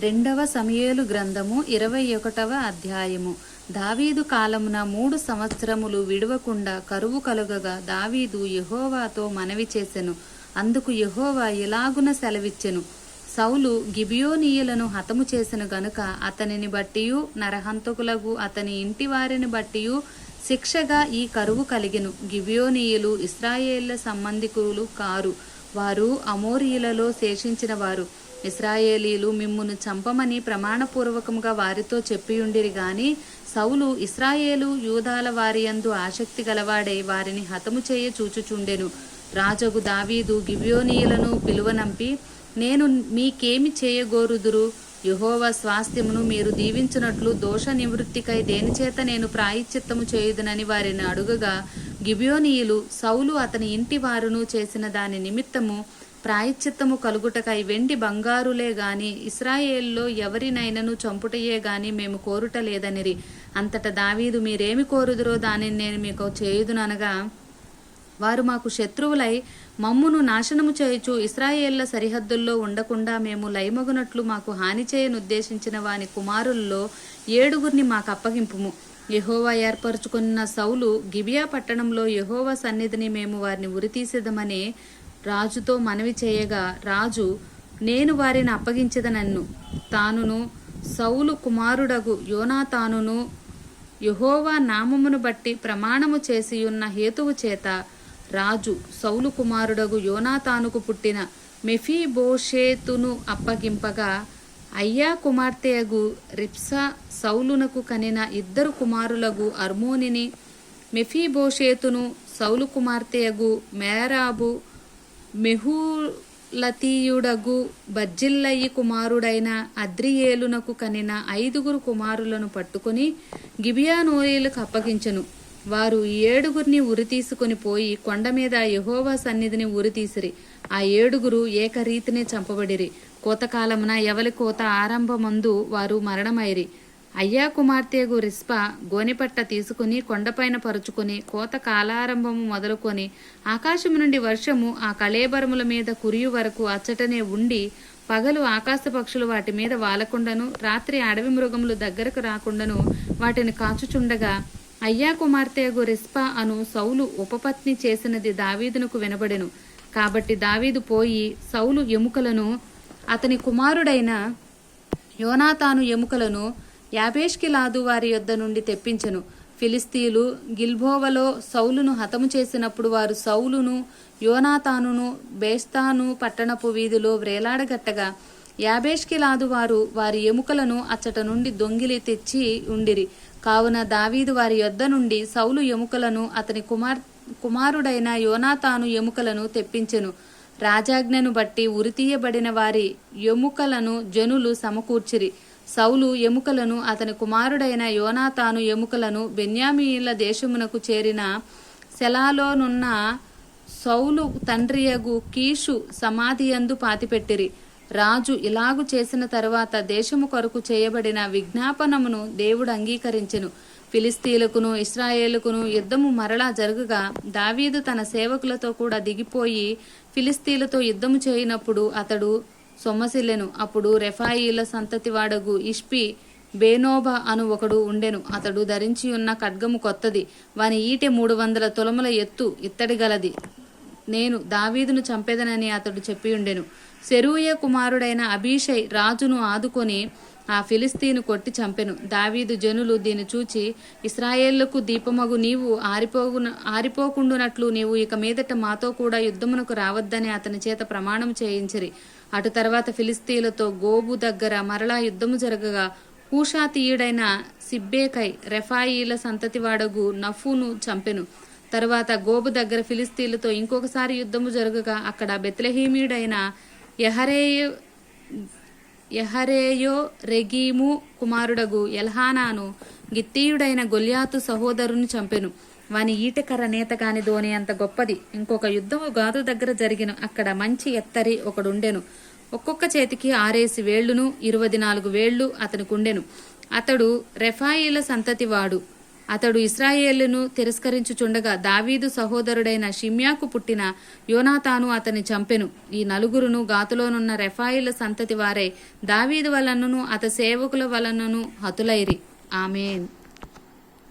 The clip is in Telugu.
రెండవ సమయేలు గ్రంథము ఇరవై ఒకటవ అధ్యాయము. దావీదు కాలమున మూడు సంవత్సరములు విడవకుండా కరువు కలుగగా దావీదు యహోవాతో మనవి చేసెను. అందుకు యహోవా ఇలాగున సెలవిచ్చెను? సౌలు గిబియోనీయులను హతము చేసిన గనుక అతనిని బట్టియు నరహంతకులకు అతని ఇంటి వారిని బట్టియు శిక్షగా ఈ కరువు కలిగెను. గిబియోనీయులు ఇస్రాయేళ్ళ సంబంధికులు కారు. వారు అమోరియులలో శేషించిన వారు. ఇస్రాయేలీలు మిమ్మును చంపమని ప్రమాణపూర్వకంగా వారితో చెప్పియుండిరి గాని సౌలు ఇస్రాయేలు యూదాల వారి యందు ఆసక్తి గలవాడై వారిని హతము చేయ చూచుచుండెను. రాజగు దావీదు గివ్యోనీయులను పిలువనంపి నేను మీకేమి చేయగోరుదురు? యుహోవ స్వాస్థ్యమును మీరు దీవించినట్లు దోష నివృత్తికై దేనిచేత నేను ప్రాయశ్చిత్తము చేయుదునని వారిని అడుగగా గిబియోనీయులు సౌలు అతని ఇంటి వారును చేసిన దాని నిమిత్తము ప్రాయశ్చిత్తము కలుగుటకై వెండి బంగారులే గాని ఇస్రాయేల్లో ఎవరినైనను చంపుటయే గాని మేము కోరుట లేదనిరి అంతట దావీదు మీరేమి కోరుదురో దానిని నేను మీకు చేయుదుననగా వారు మాకు శత్రువులై మమ్మును నాశనము చేయుచు ఇస్రాయేళ్ళ సరిహద్దుల్లో ఉండకుండా మేము లయమగునట్లు మాకు హాని చేయనుద్దేశించిన వాని కుమారుల్లో ఏడుగురిని మాకు అప్పగింపుము యహోవా ఏర్పరచుకున్న సౌలు గిబియా పట్టణంలో యహోవా సన్నిధిని మేము వారిని ఉరితీసేదమని రాజుతో మనవి చేయగా రాజు నేను వారిని అప్పగించదనన్ను. తానును సౌలు కుమారుడగు యోనాతానును యహోవా నామమును బట్టి ప్రమాణము చేసి ఉన్న హేతువు చేత రాజు సౌలు కుమారుడగు యోనాతానుకు పుట్టిన మెఫీబోషేతును అప్పగింపగా అయ్యా కుమార్తెయగు రిప్సా సౌలునకు కనిన ఇద్దరు కుమారులగు అర్మోనిని మెఫీబోషేతును సౌలు కుమార్తెయగు మేరాబు మెహూలతీయుడగు బజ్జిల్లయ్యి కుమారుడైన అద్రియేలునకు కనిన ఐదుగురు కుమారులను పట్టుకుని గిబియానోయేలకు అప్పగించను. వారు ఈ ఏడుగురిని ఉరి తీసుకుని పోయి కొండ మీద యహోవా సన్నిధిని ఉరితీసిరి. ఆ ఏడుగురు ఏకరీతినే చంపబడిరి. కోతకాలమున ఎవలి కోత ఆరంభమందు వారు మరణమైరి. అయ్యా కుమార్తెగు రిస్పా గోనిపట్ట తీసుకుని కొండపైన పరుచుకుని కోత కాలారంభము మొదలుకొని ఆకాశము నుండి వర్షము ఆ కళేబరముల మీద కురియు వరకు అచ్చటనే ఉండి పగలు ఆకాశ పక్షులు వాటి మీద వాలకుండను రాత్రి అడవి మృగములు దగ్గరకు రాకుండాను వాటిని కాచుచుండగా అయ్యా కుమార్తెగు రిస్పా అను సౌలు ఉపపత్ని చేసినది దావీదునకు వినబడెను. కాబట్టి దావీదు పోయి సౌలు ఎముకలను అతని కుమారుడైన యోనాతాను ఎముకలను యాబేష్కిలాదు వారి యొద్ద నుండి తెప్పించెను. ఫిలిస్తీలు గిల్బోవలో సౌలును హతము చేసినప్పుడు వారు సౌలును యోనాతానును బేస్తాను పట్టణపు వీధిలో వ్రేలాడగట్టగా యాబేష్కిలాదు వారు వారి ఎముకలను అచ్చట నుండి దొంగిలి తెచ్చి ఉండిరి. కావున దావీదు వారి యొద్ద నుండి సౌలు ఎముకలను అతని కుమార్ కుమారుడైన యోనాతాను ఎముకలను తెప్పించెను. రాజాజ్ఞను బట్టి ఉరితీయబడిన వారి ఎముకలను జనులు సమకూర్చిరి. సౌలు ఎముకలను అతని కుమారుడైన యోనాతాను ఎముకలను బెన్యామియుల దేశమునకు చేరిన శలాలోనున్న సౌలు తండ్రియగు కీషు సమాధియందు పాతిపెట్టిరి. రాజు ఇలాగు చేసిన తరువాత దేశము కొరకు చేయబడిన విజ్ఞాపనమును దేవుడు అంగీకరించెను. ఫిలిస్తీలకును ఇస్రాయేలుకును యుద్ధము మరలా జరుగుగా దావీదు తన సేవకులతో కూడా దిగిపోయి ఫిలిస్తీలతో యుద్ధము చేయనప్పుడు అతడు సొమ్మసిల్లెను. అప్పుడు రెఫాయిల సంతతివాడగు ఇష్పి బేనోబా అను ఒకడు ఉండెను. అతడు ధరించి ఉన్న ఖడ్గము కొత్తది. వాని ఈటె మూడు వందల తులముల ఎత్తు ఇత్తడి గలది నేను దావీదును చంపేదనని అతడు చెప్పియుండెను. సెరూయ కుమారుడైన అభిషై రాజును ఆదుకొని ఆ ఫిలిస్తీను కొట్టి చంపెను. దావీదు జనులు దీన్ని చూచి ఇస్రాయేళ్ళకు దీపమగు నీవు ఆరిపోగు ఆరిపోకుండునట్లు నీవు ఇక మీదట మాతో కూడా యుద్ధమునకు రావద్దని అతని చేత ప్రమాణం చేయించిరి. అటు తర్వాత ఫిలిస్తీన్లతో గోబు దగ్గర మరలా యుద్ధము జరగగా కూషాతీయుడైన సిబ్బేకై రెఫాయిల సంతతివాడగు నఫును చంపెను. తరువాత గోబు దగ్గర ఫిలిస్తీన్లతో ఇంకొకసారి యుద్ధము జరగగా అక్కడ బెత్లహీమీయుడైన ఎహరేయో యహరేయో రెగీము కుమారుడగు ఎల్హానాను గిత్తీయుడైన గొల్యాతు సహోదరుని చంపెను. వాని ఈటకర్ర నేతగాని ధోని అంత గొప్పది. ఇంకొక యుద్ధము గాదు దగ్గర జరిగిన అక్కడ మంచి ఎత్తరి ఒకడుండెను. ఒక్కొక్క చేతికి ఆరేసి వేళ్ళును ఇరవై నాలుగు వేళ్ళు అతనికుండెను అతడు రెఫాయిల సంతతివాడు. అతడు ఇస్రాయేలును తిరస్కరించుచుండగా దావీదు సహోదరుడైన షిమ్యాకు పుట్టిన యోనాతాను అతని చంపెను. ఈ నలుగురును గాతులోనున్న రెఫాయిల సంతతి వారై దావీదు వలనను అత సేవకుల వలనను హతులైరి. ఆమెన్.